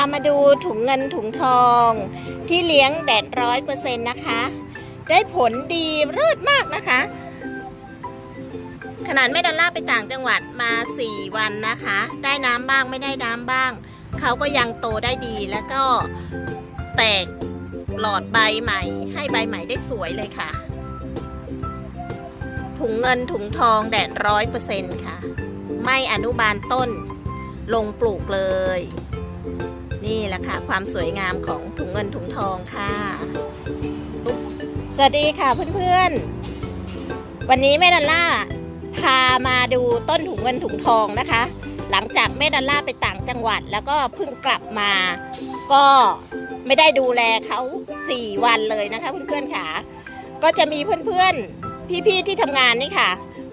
ามาดูถุงเงินถุงทองที่เลี้ยงแดดร้อยเปอร์เซ็นต์นะคะ ได้ผลดีเลิศมากนะคะ ขนาดแม่ดอลล่าไปต่างจังหวัดมา 4 วันนะคะ ได้น้ำบ้างไม่ได้น้ำบ้าง เขาก็ยังโตได้ดีแล้วก็แตกหลอดใบใหม่ ให้ใบใหม่ได้สวยเลยค่ะ ถุงเงินถุงทองแดดร้อยเปอร์เซ็นต์ค่ะ ไม่อนุบาลต้นลงปลูกเลย นี่แหละค่ะ ความสวยงามของถุงเงินถุงทองค่ะ สวัสดีค่ะเพื่อนๆ วันนี้แม่ดัลล่าพามาดูต้นถุงเงินถุงทองนะคะ หลังจากแม่ดัลล่าไปต่างจังหวัดแล้วก็เพิ่งกลับมา ก็ไม่ได้ดูแลเขา4 วันเลยนะคะเพื่อนๆค่ะ ก็จะมีเพื่อนๆ พี่ๆที่ทำงานนี่ค่ะ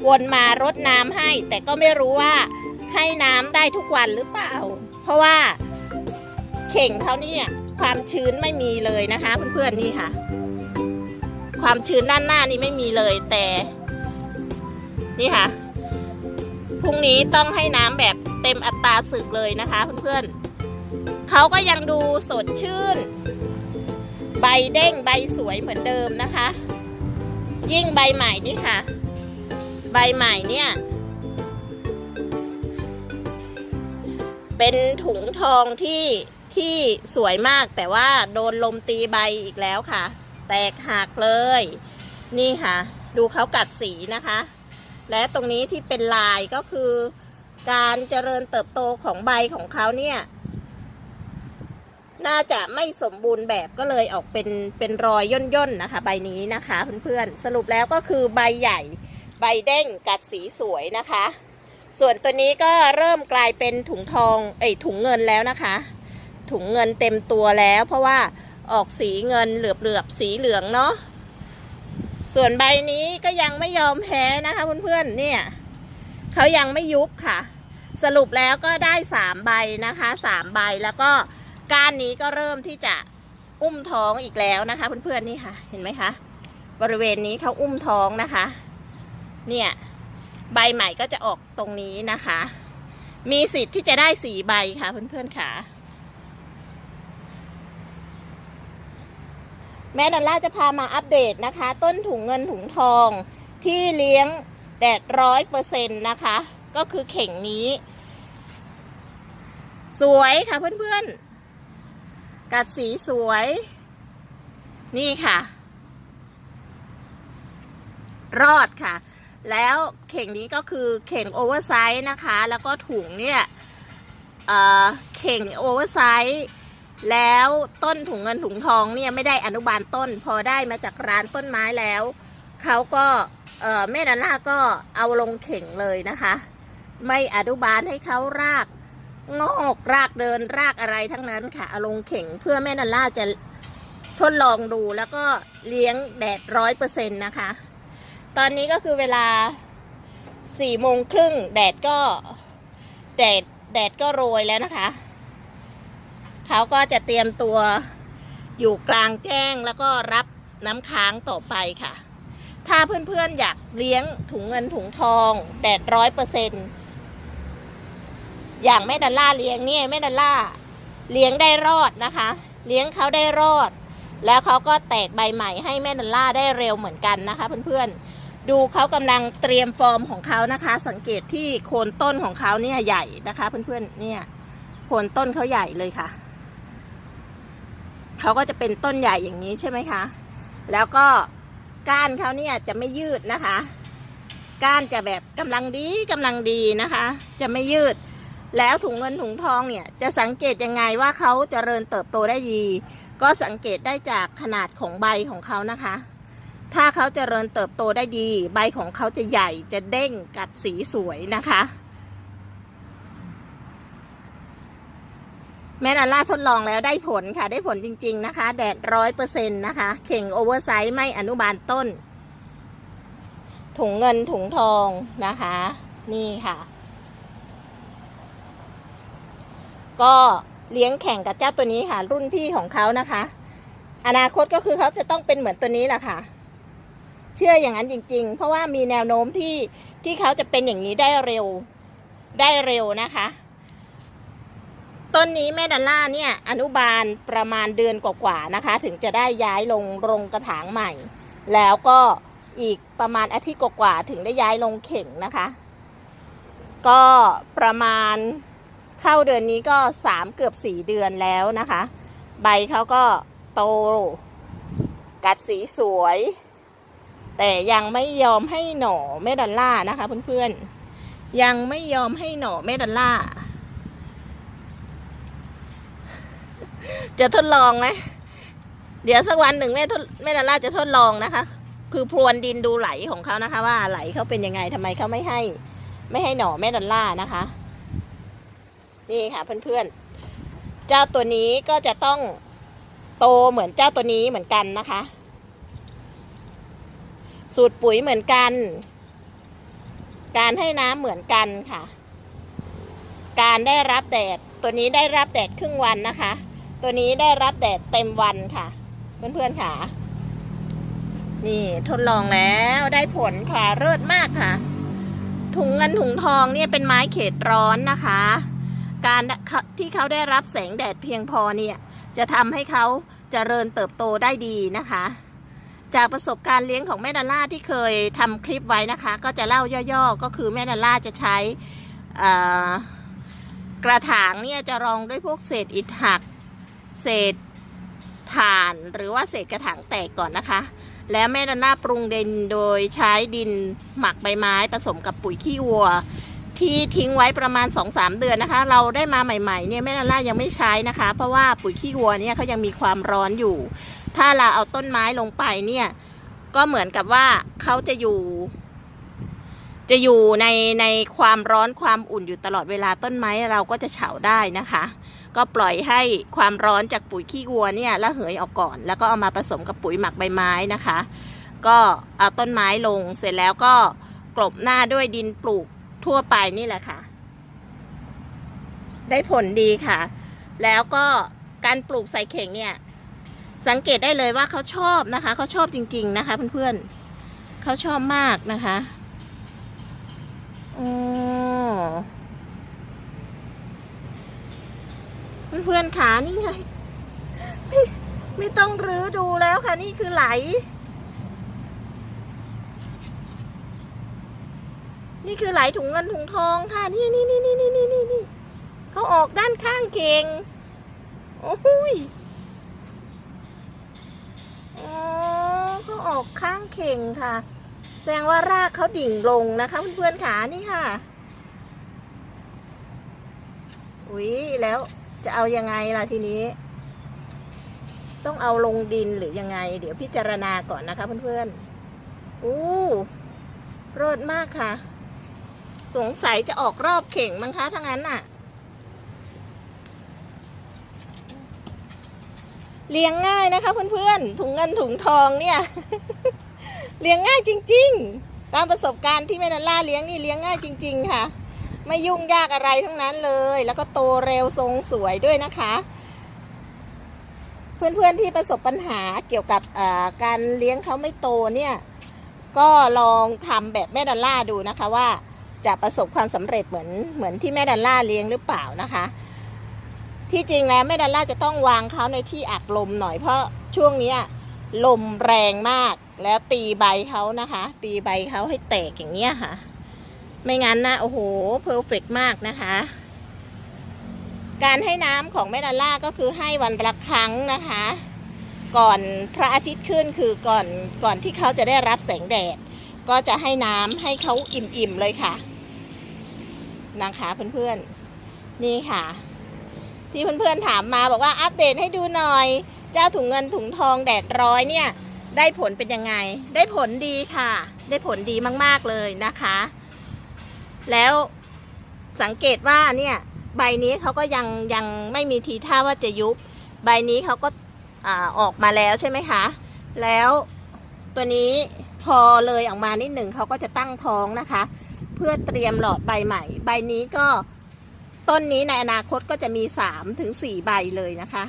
วนมารดน้ำให้ แต่ก็ไม่รู้ว่าให้น้ำได้ทุกวันหรือเปล่า เพราะว่า เข่งเขาเนี่ยความชื้นไม่มีเลยนะคะ เพื่อนๆนี่ค่ะ ความชื้นด้านหน้านี่ไม่มีเลยแต่ นี่ค่ะพรุ่งนี้ต้องให้น้ำแบบเต็มอัตราศึกเลยนะคะ เพื่อนๆเขาก็ยังดูสดชื่น ใบเด้งใบสวยเหมือนเดิมนะคะ ยิ่งใบใหม่นี่ค่ะ ใบใหม่เนี่ยเป็นถุงทองที่ ที่สวยมากแต่ว่าโดนลมตีใบอีกแล้วค่ะ แตกหักเลย นี่ค่ะ ดูเขากัดสีนะคะ และตรงนี้ที่เป็นลายก็คือ การเจริญเติบโตของใบของเขาเนี่ย น่าจะไม่สมบูรณ์แบบก็เลยออกเป็นเป็นรอยย่นๆนนะคะ ใบนี้นะคะเพื่อนๆสรุปแล้วก็คือใบใหญ่ใบเด้งกัดสีสวยนะคะ ส่วนตัวนี้ก็เริ่มกลายเป็นถุงทองเอ้ยถุงเงินแล้วนะคะ ถุงเงินเต็มตัวแล้ว เพราะว่าออกสีเงินเหลือบๆสีเหลืองเนาะส่วนใบนี้ก็ยังไม่ยอมแพ้นะคะเพื่อนๆเนี่ยเขายังไม่ยุบค่ะ สรุปแล้วก็ได้สามใบนะคะสามใบแล้วก็ก้านนี้ก็เริ่มที่จะอุ้มท้องอีกแล้วนะคะเพื่อนๆนี่ค่ะเห็นไหมคะบริเวณนี้เขาอุ้มท้องนะคะ เนี่ยใบใหม่ก็จะออกตรงนี้นะคะ มีสิทธิ์ที่จะได้สีใบค่ะเพื่อนๆค่ะ แม่นันล่าจะพามาอัปเดตนะคะ ต้นถุงเงินถุงทองที่เลี้ยงแดดร้อยเปอร์เซ็นต์นะคะ ก็คือเข่งนี้ สวยค่ะเพื่อนๆ กัดสีสวย นี่ค่ะ รอดค่ะ แล้วเข่งนี้ก็คือเข่งโอเวอร์ไซส์นะคะ แล้วก็ถุงเนี่ยเอ่อเข่งโอเวอร์ไซส์ แล้วต้นถุงเงินถุงทองเนี่ยไม่ได้อนุบาลต้น พอได้มาจากร้านต้นไม้แล้วเขาก็เอ่อแม่ดาล่าก็เอาลงเข่งเลยนะคะ ไม่อนุบาลให้เขารากงอกรากเดินรากอะไรทั้งนั้นค่ะเอาลงเข่งเพื่อแม่ดาล่าจะทดลองดูแล้วก็เลี้ยงแดดร้อยเปอร์เซ็นต์นะคะ ตอนนี้ก็คือเวลาสี่โมงครึ่งแดดก็แดดแดดก็โรยแล้วนะคะ เขาก็จะเตรียมตัวอยู่กลางแจ้งแล้วก็รับน้ำค้างต่อไปค่ะ ถ้าเพื่อนๆอยากเลี้ยงถุงเงินถุงทองแดดร้อยเปอร์เซ็นอย่างแม่ดัลล่าเลี้ยงเนี่ยแม่ดัลล่าเลี้ยงได้รอดนะคะ เลี้ยงเขาได้รอด แล้วเขาก็แตกใบใหม่ให้แม่ดัลล่าได้เร็วเหมือนกันนะคะ เพื่อนๆ ดูเขากำลังเตรียมฟอร์มของเขานะคะ สังเกตที่โคนต้นของเขาเนี่ยใหญ่นะคะ เพื่อนๆเนี่ยโคนต้นเขาใหญ่เลยค่ะ เขาก็จะเป็นต้นใหญ่อย่างนี้ใช่ไหมคะ แล้วก็ก้านเขาเนี่ยจะไม่ยืดนะคะ ก้านจะแบบกำลังดีกำลังดีนะคะ จะไม่ยืด แล้วถุงเงินถุงทองเนี่ยจะสังเกตยังไงว่าเขาจเจริญเติบโตได้ดี ก็สังเกตได้จากขนาดของใบของเขานะคะ ถ้าเขาจเจริญเติบโตได้ดี ใบของเขาจะใหญ่จะเด้งกัดสีสวยนะคะ แม่นาล่าทดลองแล้วได้ผลค่ะ ได้ผลจริง ๆ นะคะ แดดร้อยเปอร์เซ็นต์นะคะ เข่งโอเวอร์ไซส์ไม่อนุบาลต้น ถุงเงินถุงทองนะคะ นี่ค่ะ ก็เลี้ยงแข่งกับเจ้าตัวนี้ค่ะ รุ่นพี่ของเขานะคะ อนาคตก็คือเขาจะต้องเป็นเหมือนตัวนี้แหละค่ะ เชื่ออย่างนั้นจริง ๆ เพราะว่ามีแนวโน้มที่ที่เขาจะเป็นอย่างนี้ได้เร็วได้เร็วนะคะ ต้นนี้แม่ดัลล่าเนี่ยอนุบาลประมาณเดือนกว่าๆนะคะ ถึงจะได้ย้ายลงโรงกระถางใหม่ แล้วก็อีกประมาณอาทิตย์กว่าๆถึงได้ย้ายลงเข่งนะคะ ก็ประมาณเข้าเดือนนี้ก็สามเกือบสี่เดือนแล้วนะคะ ใบเขาก็โต กัดสีสวย แต่ยังไม่ยอมให้หน่อแม่ดอลล่านะคะเพื่อนๆยังไม่ยอมให้หน่อแม่ดอลล่า จะทดลองไหมเดี๋ยวสักวันหนึ่งแม่ทดแม่ดอลล่าจะทดลองนะคะ คือพรวนดินดูไหลของเขานะคะ ว่าไหลเขาเป็นยังไงทำไมเขาไม่ให้ ไม่ให้หน่อแม่ดอลล่านะคะ นี่ค่ะเพื่อนๆ เจ้าตัวนี้ก็จะต้องโตเหมือนเจ้าตัวนี้เหมือนกันนะคะ สูตรปุ๋ยเหมือนกัน การให้น้ำเหมือนกันค่ะ การได้รับแดดตัวนี้ได้รับแดดครึ่งวันนะคะ ตัวนี้ได้รับแดดเต็มวันค่ะ เพื่อนๆค่ะ นี่ทดลองแล้วได้ผลค่ะเลิศมากค่ะ ถุงเงินถุงทองเนี่ยเป็นไม้เขตร้อนนะคะ การที่เขาได้รับแสงแดดเพียงพอเนี่ยจะทำให้เขาเจริญเติบโตได้ดีนะคะ จากประสบการณ์เลี้ยงของแม่ดอลล่าที่เคยทำคลิปไว้นะคะ ก็จะเล่าย่อๆก็คือแม่ดอลล่าจะใช้กระถางเนี่ยจะรองด้วยพวกเศษอิฐหัก เศษถ่านหรือว่าเศษกระถางแตกก่อนนะคะ แล้วแม่ดอลล่าปรุงดินโดยใช้ดินหมักใบไม้ผสมกับปุ๋ยขี้วัว ที่ทิ้งไว้ประมาณ 2-3 เดือนนะคะ เราได้มาใหม่ๆเนี่ยแม่ดอลล่ายังไม่ใช้นะคะ เพราะว่าปุ๋ยขี้วัวเนี่ยเขายังมีความร้อนอยู่ ถ้าเราเอาต้นไม้ลงไปเนี่ยก็เหมือนกับว่าเขาจะอยู่ จะอยู่ในในความร้อนความอุ่นอยู่ตลอดเวลาต้นไม้เราก็จะเฉาได้นะคะ ก็ปล่อยให้ความร้อนจากปุ๋ยขี้วัวเนี่ยระเหยออกก่อน แล้วก็เอามาผสมกับปุ๋ยหมักใบไม้นะคะ ก็เอาต้นไม้ลงเสร็จแล้วก็กลบหน้าด้วยดินปลูกทั่วไปนี่แหละค่ะ ได้ผลดีค่ะ แล้วก็การปลูกใส่เข่งเนี่ย สังเกตได้เลยว่าเขาชอบนะคะ เขาชอบจริง ๆ นะคะเพื่อนๆเขาชอบมากนะคะอ๋อ เพื่อนๆขานี่ไงไม่ไม่ต้องรื้อดูแล้วค่ะนี่คือไหล นี่คือไหลถุงเงินถุงทองค่ะ นี่นี่นี่นี่นี่นี่นี่นี่เขาออกด้านข้างเก่งโอ้ยอ๋อเขาออกข้างเข่งค่ะ แสดงว่ารากเขาดิ่งลงนะคะเพื่อนๆขานี่ค่ะ อุ๊ยแล้ว จะเอายังไงล่ะทีนี้ ต้องเอาลงดินหรือยังไง เดี๋ยวพิจารณาก่อนนะคะเพื่อนๆอู้รดมากค่ะ สงสัยจะออกรอบเข่งมั้งคะทั้งนั้นน่ะ เลี้ยงง่ายนะคะเพื่อนๆ ถุงเงินถุงทองเนี่ย เลี้ยงง่ายจริง ๆ ตามประสบการณ์ที่แม่นันล่าเลี้ยงนี่เลี้ยงง่ายจริง ๆ ค่ะ ไม่ยุ่งยากอะไรทั้งนั้นเลย แล้วก็โตเร็วทรงสวยด้วยนะคะ เพื่อนๆที่ประสบปัญหาเกี่ยวกับการเลี้ยงเขาไม่โตเนี่ย ก็ลองทำแบบแม่ดอลล่าดูนะคะว่าจะประสบความสำเร็จเหมือนเหมือนที่แม่ดอลล่าเลี้ยงหรือเปล่านะคะ ที่จริงแล้วแม่ดอลล่าจะต้องวางเขาในที่อักลมหน่อยเพราะช่วงนี้ลมแรงมากแล้วตีใบเขานะคะ ตีใบเขาให้แตกอย่างเงี้ยค่ะ ไม่งั้นนะโอ้โหเพอร์เฟกมากนะคะ การให้น้ำของแม่ดอลล่าก็คือให้วันละครั้งนะคะ ก่อนพระอาทิตย์ขึ้นคือก่อนก่อนที่เขาจะได้รับแสงแดด ก็จะให้น้ำให้เขาอิ่มๆเลยค่ะนะคะเพื่อนๆนี่ค่ะ ที่เพื่อนๆถามมาบอกว่าอัปเดตให้ดูหน่อย เจ้าถุงเงินถุงทองแดดร้อยเนี่ย ได้ผลเป็นยังไง ได้ผลดีค่ะ ได้ผลดีมากๆเลยนะคะ แล้วสังเกตว่าเนี่ยใบนี้เขาก็ยังยังไม่มีทีท่าว่าจะยุบ ใบนี้เขาก็อ่าออกมาแล้วใช่ไหมคะ แล้วตัวนี้พอเลยออกมานิดหนึ่งเขาก็จะตั้งท้องนะคะ เพื่อเตรียมหลอดใบใหม่ ใบนี้ก็ต้นนี้ในอนาคตก็จะมี3ถึง4ใบเลยนะคะ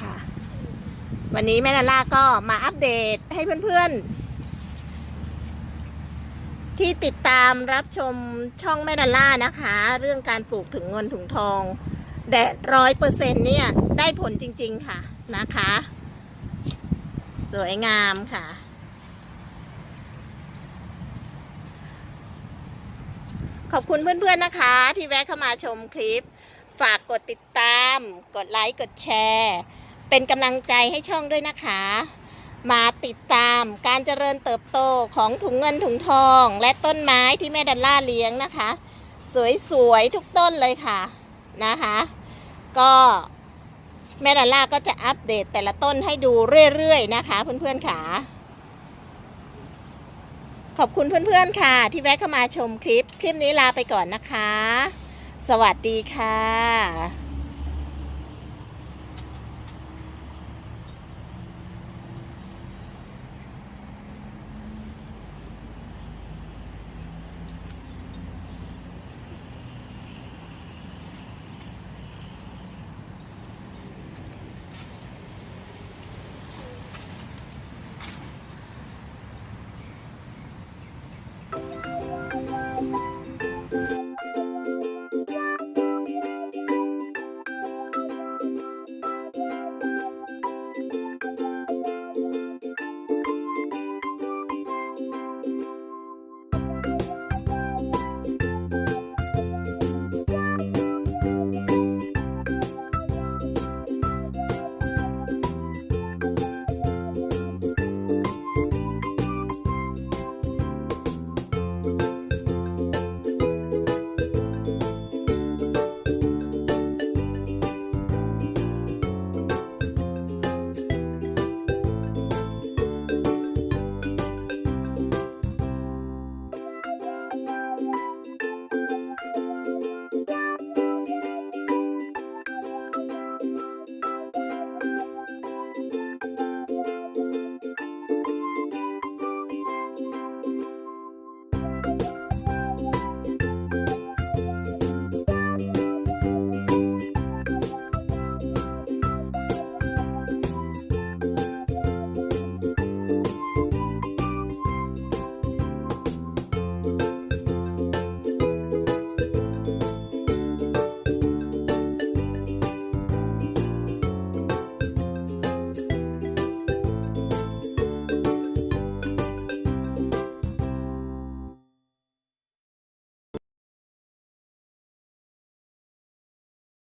ค่ะ วันนี้แม่นาล่าก็มาอัปเดตให้เพื่อนๆ ที่ติดตามรับชมช่องแม่นาล่านะคะ เรื่องการปลูกถึงเงินถุงทอง แดดร้อยเปอร์เซ็นเนี่ย ได้ผลจริง ๆค่ะนะคะ สวยงามค่ะ ขอบคุณเพื่อนๆนะคะ ที่แวะเข้ามาชมคลิป ฝากกดติดตาม กดไลค์ กดแชร์ เป็นกำลังใจให้ช่องด้วยนะคะ มาติดตามการเจริญเติบโตของถุงเงินถุงทอง และต้นไม้ที่แม่ดัลล่าเลี้ยงนะคะ สวยๆทุกต้นเลยค่ะนะคะ ก็แม่ดัลล่าก็จะอัปเดตแต่ละต้นให้ดูเรื่อยๆนะคะ เพื่อนๆค่ะขอบคุณเพื่อนๆค่ะ ที่แวะเข้ามาชมคลิป คลิปนี้ลาไปก่อนนะคะ สวัสดีค่ะ